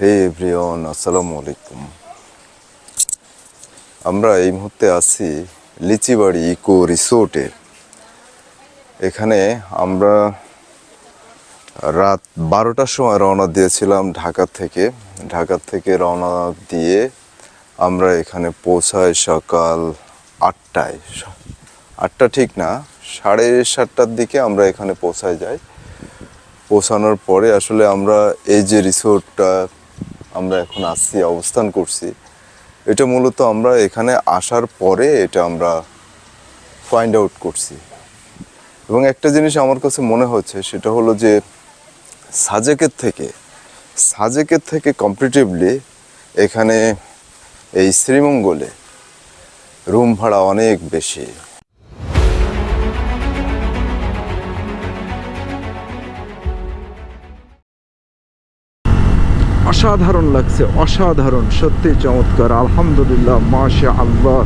হে everyone আসসালামু আলাইকুম। আমরা এই মুহূর্তে আছি লিচিবাড়ি ইকো রিসোর্টে এখানে আমরা রাত বারোটার সময় রওনা দিয়েছিলাম ঢাকা থেকে। ঢাকা থেকে রওনা দিয়ে আমরা এখানে পৌঁছাই সকাল আটটায়। আটটা ঠিক না, সাড়ে সাতটার দিকে আমরা এখানে পৌঁছায় যাই। পৌঁছানোর পরে আসলে আমরা এই যে রিসোর্টটা আমরা এখন আসছি অবস্থান করছি। এটা মূলত আমরা এখানে আসার পরে এটা আমরা ফাইন্ড আউট করছি। এবং একটা জিনিস আমার কাছে মনে হচ্ছে, সেটা হলো যে সাজেকের থেকে সাজেকের থেকে কম্পিটিভলি এখানে এই শ্রীমঙ্গলে রুম ভাড়া অনেক বেশি। অসাধারণ লাগছে, অসাধারণ, সত্যি চমৎকার, আলহামদুলিল্লাহ মাশা আল্লাহ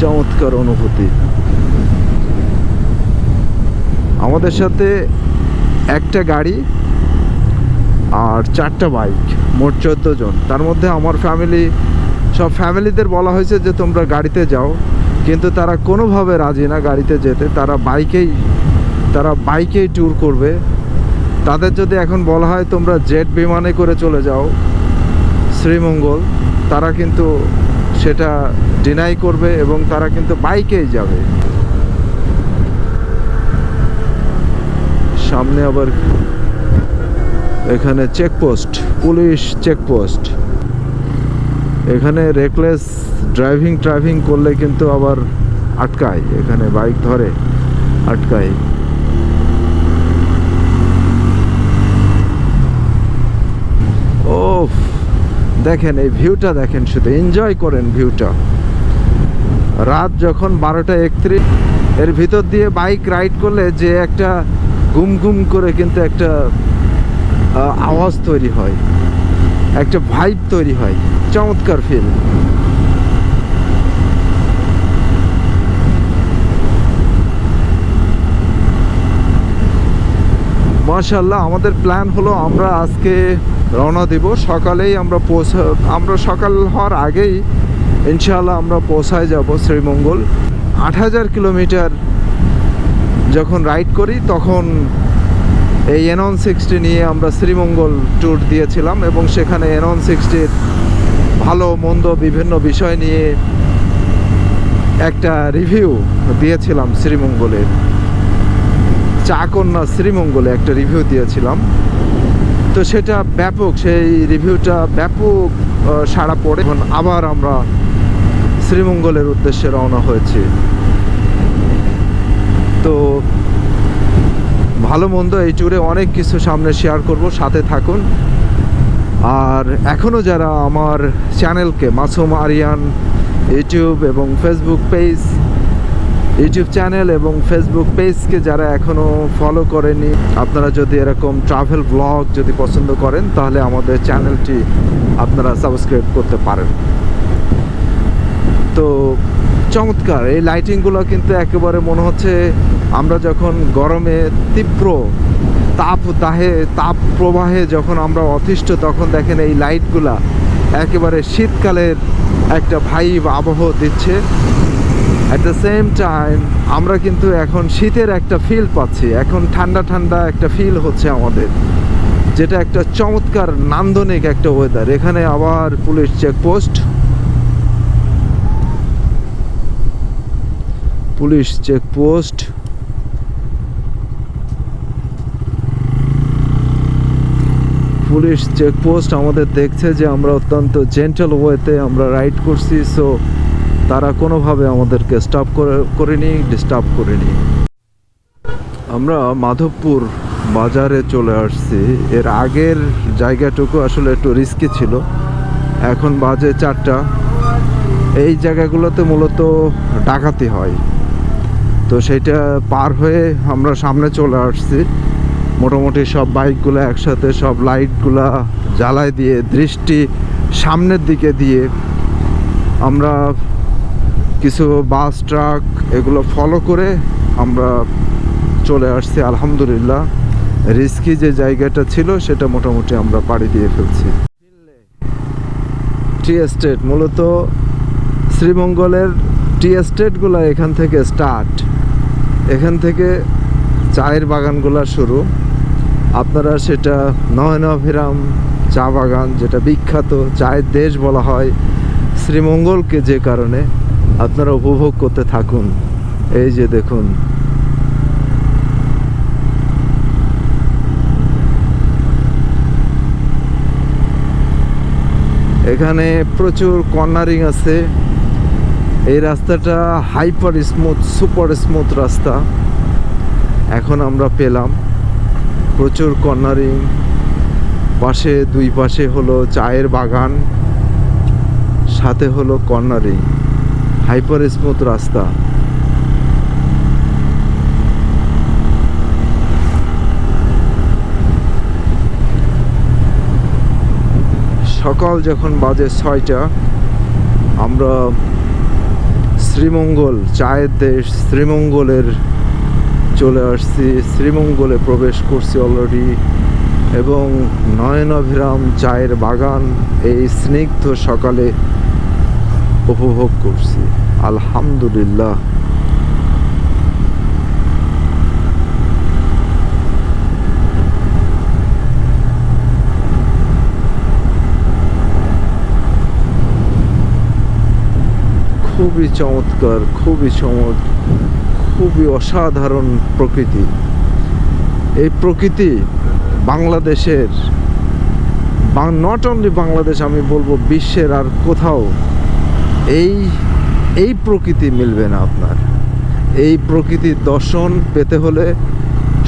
চমৎকার অনুভূতি। আমাদের সাথে একটা গাড়ি আর চারটা বাইক, মোট চোদ্দ জন। তার মধ্যে আমার ফ্যামিলি সব ফ্যামিলিদের বলা হয়েছে যে তোমরা গাড়িতে যাও, কিন্তু তারা কোনোভাবে রাজি না গাড়িতে যেতে। তারা বাইকেই তারা বাইকেই ট্যুর করবে। তাদের যদি এখন বলা হয় তোমরা জেট বিমানে করে চলে যাও শ্রীমঙ্গল, তারা কিন্তু সেটা ডিনাই করবে এবং তারা কিন্তু বাইকেই যাবে। সামনে আবার এখানে চেকপোস্ট পুলিশ চেকপোস্ট এখানে রেকলেস ড্রাইভিং ট্রাইভিং করলে কিন্তু আবার আটকায়, এখানে বাইক ধরে আটকায়। দেখেন, এই ভিউটা দেখেন শুধু এনজয় করেন ভিউটা। রাত যখন বারোটা একত্রিশ, এর ভিতর দিয়ে বাইক রাইড করলে যে একটা গুম গুম করে কিন্তু একটা আওয়াজ তৈরি হয়, একটা ভাইব তৈরি হয়, চমৎকার ফিল মাশাল্লাহ আমাদের প্ল্যান হলো আমরা আজকে রওনা দিব। সকালেই আমরা পৌঁছা আমরা সকাল হওয়ার আগেই ইনশাআল্লাহ আমরা পৌঁছায় যাব শ্রীমঙ্গল। আট হাজার কিলোমিটার যখন রাইড করি, তখন এই এনন সিক্সটি নিয়ে আমরা শ্রীমঙ্গল ট্যুর দিয়েছিলাম এবং সেখানে এনন সিক্সটির ভালো, মন্দ বিভিন্ন বিষয় নিয়ে একটা রিভিউ দিয়েছিলাম শ্রীমঙ্গলের। চাকন্যা শ্রীমঙ্গলে একটা রিভিউ দিয়েছিলাম। তো সেটা ব্যাপক, সেই রিভিউটা ব্যাপক সাড়া পড়ে। এখন আবার আমরা শ্রীমঙ্গলের উদ্দেশ্যে রওনা হয়েছি। তো ভালো মন্দ এই ট্যুরে অনেক কিছু সামনে শেয়ার করব, সাথে থাকুন। আর এখনও যারা আমার চ্যানেলকে মাসুম আরিয়ান ইউটিউব এবং ফেসবুক পেজ ইউটিউব চ্যানেল এবং ফেসবুক পেজকে যারা এখনও ফলো করেনি, আপনারা যদি এরকম ট্রাভেল ব্লগ যদি পছন্দ করেন, তাহলে আমাদের চ্যানেলটি আপনারা সাবস্ক্রাইব করতে পারেন। তো চমৎকার, এই লাইটিংগুলো কিন্তু একেবারে মনে হচ্ছে আমরা যখন গরমে তীব্র তাপ দাহে, তাপ প্রবাহে যখন আমরা অতিষ্ঠ, তখন দেখেন এই লাইটগুলা একেবারে শীতকালের একটা ভাইব আবহ দিচ্ছে। অ্যাট দ্য সেম টাইম আমরা কিন্তু এখন শীতের একটা ফিল পাচ্ছি। এখন ঠান্ডা ঠান্ডা একটা ফিল হচ্ছে আমাদের। যেটা একটা চমৎকার নান্দনিক একটা ওয়েদার এখানে আবার police checkpost police checkpost police checkpost আমাদের দেখছে যে আমরা অত্যন্ত জেন্টাল ওয়েতে আমরা রাইড করছি। সো তারা কোনোভাবে আমাদেরকে স্টপ করে, করেনি ডিস্টার্ব করেনি। আমরা মাধবপুর বাজারে চলে আসছি। এর আগের জায়গাটুকু আসলে একটু রিস্কি ছিল। এখন বাজে চারটা। এই জায়গাগুলোতে মূলত ডাকাতি হয়। তো সেইটা পার হয়ে আমরা সামনে চলে আসছি। মোটামুটি সব বাইকগুলো একসাথে সব লাইটগুলা জ্বালায় দিয়ে, দৃষ্টি সামনের দিকে দিয়ে আমরা কিছু বাস ট্রাক এগুলো ফলো করে আমরা চলে আসছি, আলহামদুলিল্লাহ। রিস্কি যে জায়গাটা ছিল সেটা মোটামুটি আমরা পাড়ি দিয়ে ফেলছি। টি এস্টেট, মূলত শ্রীমঙ্গলের টি এস্টেটগুলো এখান থেকে স্টার্ট এখান থেকে চায়ের বাগানগুলো শুরু। আপনারা সেটা নয়নাভিরাম চা বাগান, যেটা বিখ্যাত, চায়ের দেশ বলা হয়, শ্রীমঙ্গলকে যে কারণে। আপনারা উপভোগ করতে থাকুন। এই যে দেখুন। এখানে প্রচুর কর্নারিং আছে। এই রাস্তাটা হাইপার স্মুথ, সুপার স্মুথ রাস্তা। এখন আমরা পেলাম। প্রচুর কর্নারিং। পাশে, দুই পাশে হলো চায়ের বাগান। সাথে হলো কর্নারিং। হাইপার স্মুথ রাস্তা। সকাল যখন বাজে ছয়টা, আমরা শ্রীমঙ্গল, চায়ের দেশ শ্রীমঙ্গলের চলে আসছি। শ্রীমঙ্গলে প্রবেশ করছি অলরেডি এবং নয়নাভিরাম চায়ের বাগান, এই স্নিগ্ধ সকালে উপভোগ করছি। আলহামদুলিল্লাহ। খুবই চমৎকার, খুবই চমৎ, খুবই অসাধারণ প্রকৃতি। এই প্রকৃতি বাংলাদেশের নট অনলি বাংলাদেশ, আমি বলব বিশ্বের আর কোথাও এই এই প্রকৃতি মিলবে না আপনার। এই প্রকৃতির দর্শন পেতে হলে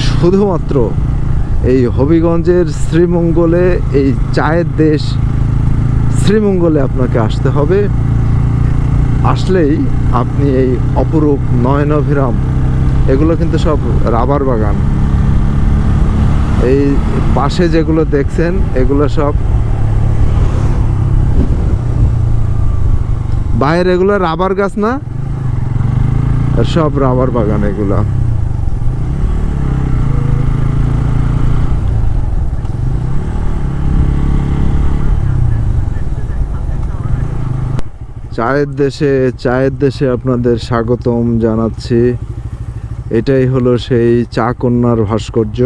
শুধুমাত্র এই হবিগঞ্জের শ্রীমঙ্গলে, এই চায়ের দেশ শ্রীমঙ্গলে আপনাকে আসতে হবে। আসলেই আপনি এই অপরূপ নয়নভিরাম, এগুলো কিন্তু সব রাবার বাগান। এই পাশে যেগুলো দেখছেন, এগুলো সব বাইরে এগুলো রাবার গাছ না? সব রাবার বাগান এগুলা। চায়ের দেশে চায়ের দেশে আপনাদের স্বাগতম জানাচ্ছি। এটাই হলো সেই চা কন্যার ভাস্কর্য।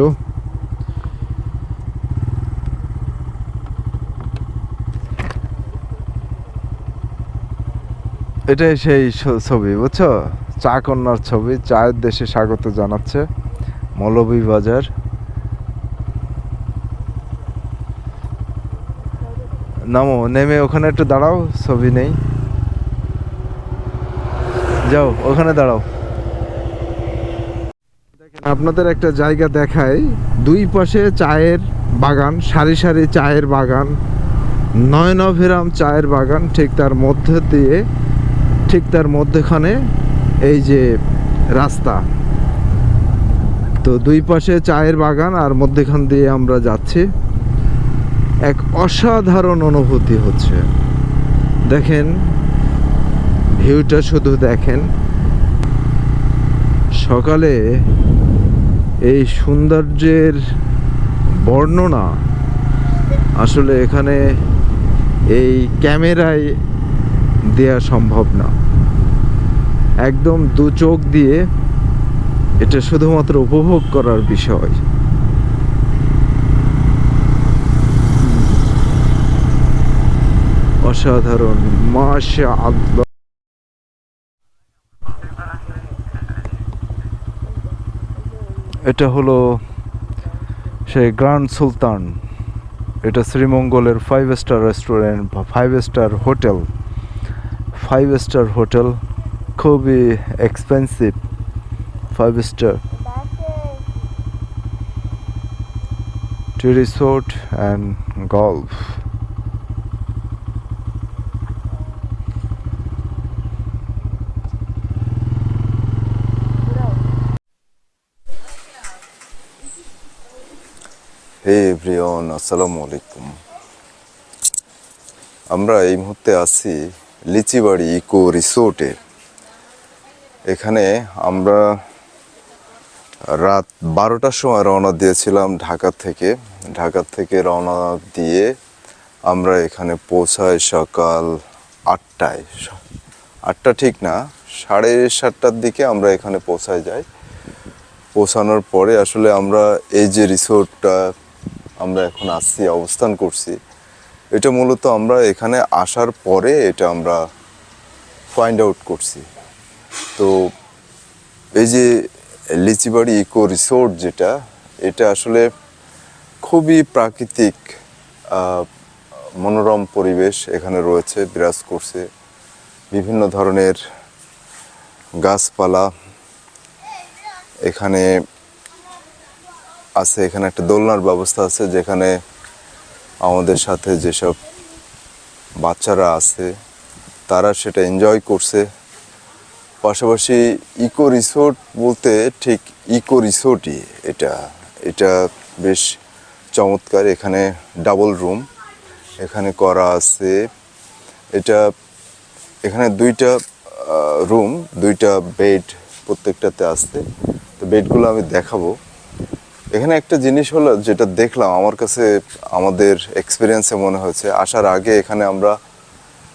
এটাই সেই ছবি, বুঝছ? চা কন্যার ছবি, চায়ের দেশে স্বাগত জানাচ্ছে মৌলভীবাজার নামো, নেমে ওখানে একটু দাঁড়াও, ছবি নেই। যাও, ওখানে দাঁড়াও। আপনাদের একটা জায়গা দেখায় দুই পাশে চায়ের বাগান, সারি সারি চায়ের বাগান, নয়নভিরাম চায়ের বাগান, ঠিক তার মধ্যে দিয়ে ঠিক তার মধ্যেখানে এই যে রাস্তা। তো দুই পাশে চায়ের বাগান আর মধ্যেখান দিয়ে আমরা যাচ্ছি। এক অসাধারণ অনুভূতি হচ্ছে। দেখেন, ভিউটা শুধু দেখেন। সকালে এই সৌন্দর্যের বর্ণনা আসলে এখানে এই ক্যামেরায় দেয়া সম্ভব না। একদম দু চোখ দিয়ে এটা শুধুমাত্র উপভোগ করার বিষয়। অসাধারণ মাশা আল্লাহ এটা হলো সেই গ্র্যান্ড সুলতান। এটা শ্রীমঙ্গলের ফাইভ স্টার রেস্টুরেন্ট বা five star hotel five star hotel খুবই expensive five star to resort and golf hey everyone আসসালামু আলাইকুম আমরা এই মুহূর্তে আছি লিচিবাড়ি ইকো রিসোর্টে। এখানে আমরা রাত বারোটার সময় রওনা দিয়েছিলাম ঢাকা থেকে। ঢাকা থেকে রওনা দিয়ে আমরা এখানে পৌঁছাই সকাল আটটায়। আটটা ঠিক না, সাড়ে সাতটার দিকে আমরা এখানে পৌঁছায় যাই। পৌঁছানোর পরে আসলে আমরা এই যে রিসোর্টটা আমরা এখন আসছি, অবস্থান করছি এটা মূলত আমরা এখানে আসার পরে এটা আমরা ফাইন্ড আউট করছি। তো এই যে লিচিবাড়ি ইকো রিসোর্ট যেটা, এটা আসলে খুবই প্রাকৃতিক মনোরম পরিবেশ এখানে রয়েছে, বিরাজ করছে। বিভিন্ন ধরনের গাছপালা এখানে আছে, এখানে একটা দোলনার ব্যবস্থা আছে যেখানে আমাদের সাথে যেসব বাচ্চারা আছে, তারা সেটা এনজয় করছে। পাশাপাশি ইকো রিসোর্ট বলতে ঠিক ইকো রিসোর্টই এটা। এটা বেশ চমৎকার, এখানে ডাবল রুম এখানে করা আছে। এটা, এখানে দুইটা রুম দুইটা বেড প্রত্যেকটাতে আসছে তো বেডগুলো আমি দেখাবো। এখানে একটা জিনিস হলো যেটা দেখলাম, আমার কাছে আমাদের এক্সপিরিয়েন্সে মনে হয়েছে, আসার আগে এখানে আমরা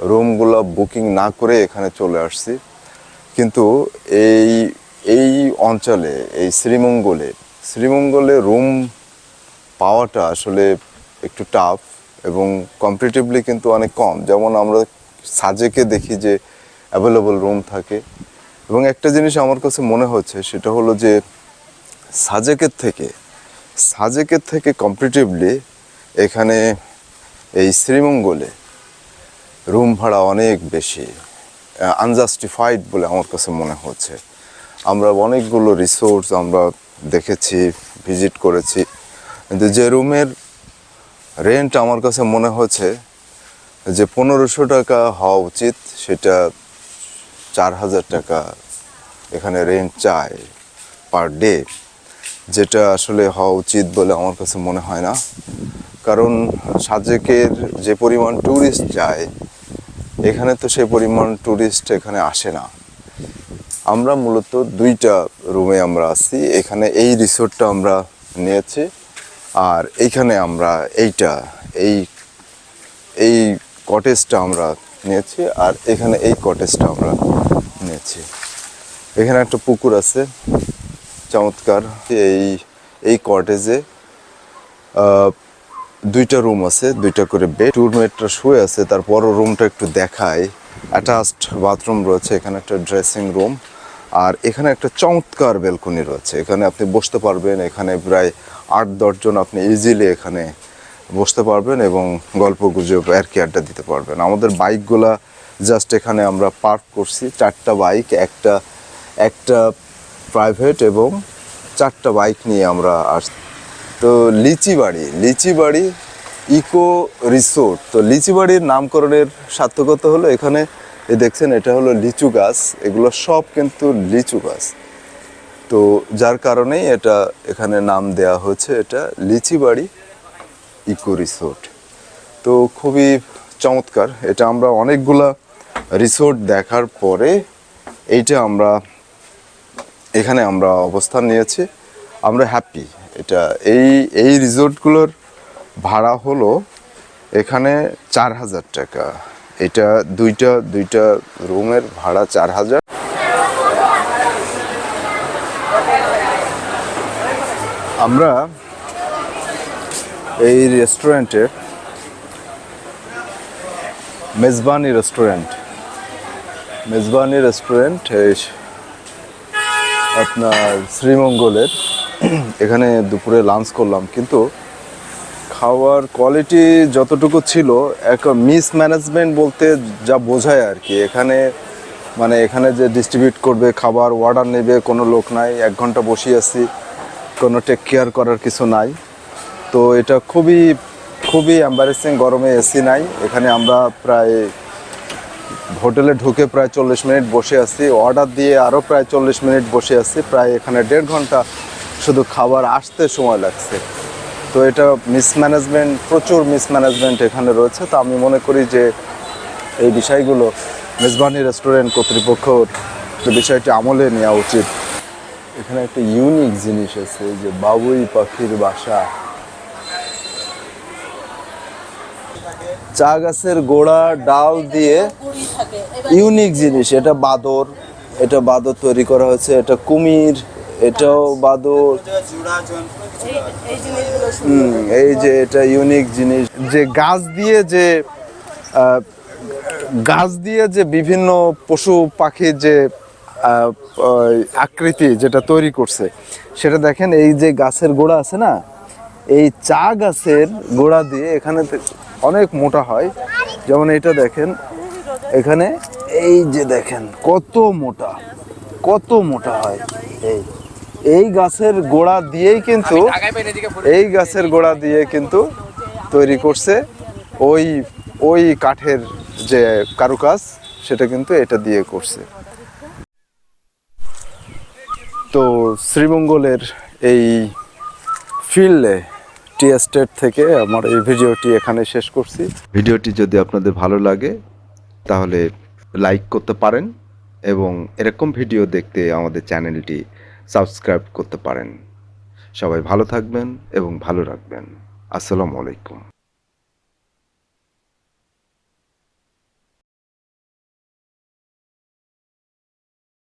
রুমগুলো বুকিং না করে এখানে চলে আসছি। কিন্তু এই এই অঞ্চলে, এই শ্রীমঙ্গলে শ্রীমঙ্গলে রুম পাওয়াটা আসলে একটু টাফ এবং কম্পিটিভলি কিন্তু অনেক কম। যেমন আমরা সাজেকে দেখি যে অ্যাভেলেবল রুম থাকে। এবং একটা জিনিস আমার কাছে মনে হচ্ছে, সেটা হলো যে সাজেকের থেকে সাজেকের থেকে কম্পারেটিভলি এখানে এই শ্রীমঙ্গলে রুম ভাড়া অনেক বেশি আনজাস্টিফাইড বলে আমার কাছে মনে হচ্ছে। আমরা অনেকগুলো রিসোর্স আমরা দেখেছি ভিজিট করেছি। কিন্তু যে রুমের রেন্ট আমার কাছে মনে হচ্ছে যে পনেরোশো টাকা হওয়া উচিত, সেটা চার হাজার টাকা এখানে রেন্ট চায় পার ডে যেটা আসলে হওয়া উচিত বলে আমার কাছে মনে হয় না। কারণ সাজেকের যে পরিমাণ ট্যুরিস্ট যায়, এখানে তো সেই পরিমাণ ট্যুরিস্ট এখানে আসে না। আমরা মূলত দুইটা রুমে আমরা আছি, এখানে এই রিসোর্টটা আমরা নিয়েছি আর এইখানে আমরা এইটা, এই এই কটেজটা আমরা নিয়েছি আর এখানে এই কটেজটা আমরা নিয়েছি। এখানে একটা পুকুর আছে চমৎকার। এই এই কটেজে দুইটা রুম আছে, দুইটা করে বেড রুমমেটটা শুয়ে আছে তারপর রুমটা একটু দেখায় অ্যাটাচড বাথরুম রয়েছে, এখানে একটা ড্রেসিং রুম আর এখানে একটা চমৎকার বেলকনি রয়েছে। এখানে আপনি বসতে পারবেন, এখানে প্রায় আট দশজন আপনি ইজিলি এখানে বসতে পারবেন এবং গল্প গুজব আর কি আড্ডা দিতে পারবেন। আমাদের বাইকগুলা জাস্ট এখানে আমরা পার্ক করছি, চারটা বাইক একটা একটা প্রাইভেট এবং চারটা বাইক নিয়ে আমরা আস, তো লিচি বাড়ি লিচি বাড়ি ইকো রিসোর্ট তো লিচি বাড়ির নামকরণের সার্থকতা হলো এখানে এই দেখছেন এটা হলো লিচু গাছ, এগুলো সব কিন্তু লিচু গাছ। তো যার কারণেই এটা এখানে নাম দেয়া হয়েছে, এটা লিচি বাড়ি ইকো রিসোর্ট তো খুবই চমৎকার, এটা আমরা অনেকগুলা রিসোর্ট দেখার পরে, এইটা আমরা এখানে আমরা অবস্থান নিয়েছি। আমরা হ্যাপি এটা এই এই রিসোর্টগুলোর ভাড়া হলো এখানে চার হাজার টাকা। এটা দুইটা দুইটা রুমের ভাড়া চার হাজার। আমরা এই রেস্টুরেন্টে মেজবানি রেস্টুরেন্ট মেজবানি রেস্টুরেন্ট আপনার শ্রীমঙ্গলের। এখানে দুপুরে লাঞ্চ করলাম, কিন্তু খাওয়ার কোয়ালিটি যতটুকু ছিল, এক মিসম্যানেজমেন্ট বলতে যা বোঝায় আর কি। এখানে মানে এখানে যে ডিস্ট্রিবিউট করবে, খাবার অর্ডার নেবে, কোনো লোক নাই, এক ঘণ্টা বসে আছি, কোনো টেক কেয়ার করার কিছু নাই। তো এটা খুবই খুবই এম্বারেসিং গরমে এসি নাই। এখানে আমরা প্রায় হোটেলে ঢুকে প্রায় চল্লিশ মিনিট বসে আছি। অর্ডার দিয়ে আরও প্রায় চল্লিশ মিনিট বসে আছি। প্রায় এখানে দেড় ঘণ্টা শুধু খাবার আসতে সময় লাগছে। তো এটা মিসম্যানেজমেন্ট প্রচুর মিসম্যানেজমেন্ট এখানে রয়েছে। তো আমি মনে করি যে এই বিষয়গুলো মেজবানি রেস্টুরেন্ট কর্তৃপক্ষর বিষয়টি আমলে নেওয়া উচিত। এখানে একটা ইউনিক জিনিস আছে যে বাবুই পাখির বাসা। চা গাছের গোড়া, ডাল দিয়ে ইউনিক জিনিস, এটা বাদর এটা বাদর তৈরি করা হয়েছে, এটা কুমির, এটাও বাদর। এই যে এটা ইউনিক জিনিস। যে গাছ দিয়ে যে গাছ দিয়ে যে বিভিন্ন পশু পাখির যে আকৃতি যেটা তৈরি করছে, সেটা দেখেন এই যে গাছের গোড়া আছে না? এই চা গাছের গোড়া দিয়ে এখানে অনেক মোটা হয়। যেমন এটা দেখেন এখানে এই যে দেখেন কত মোটা কত মোটা হয়। এই এই গাছের গোড়া দিয়েই কিন্তু এই গাছের গোড়া দিয়ে কিন্তু তৈরি করছে। ওই ওই কাঠের যে কারুকাজ সেটা কিন্তু এটা দিয়ে করছে। তো শ্রীমঙ্গলের এই ফিল্ডে টি এস্টেট থেকে আমার এই ভিডিওটি এখানে শেষ করছি। ভিডিওটি যদি আপনাদের ভালো লাগে, তাহলে লাইক করতে পারেন এবং এরকম ভিডিও দেখতে আমাদের চ্যানেলটি সাবস্ক্রাইব করতে পারেন। সবাই ভালো থাকবেন এবং ভালো রাখবেন। আসসালামু আলাইকুম।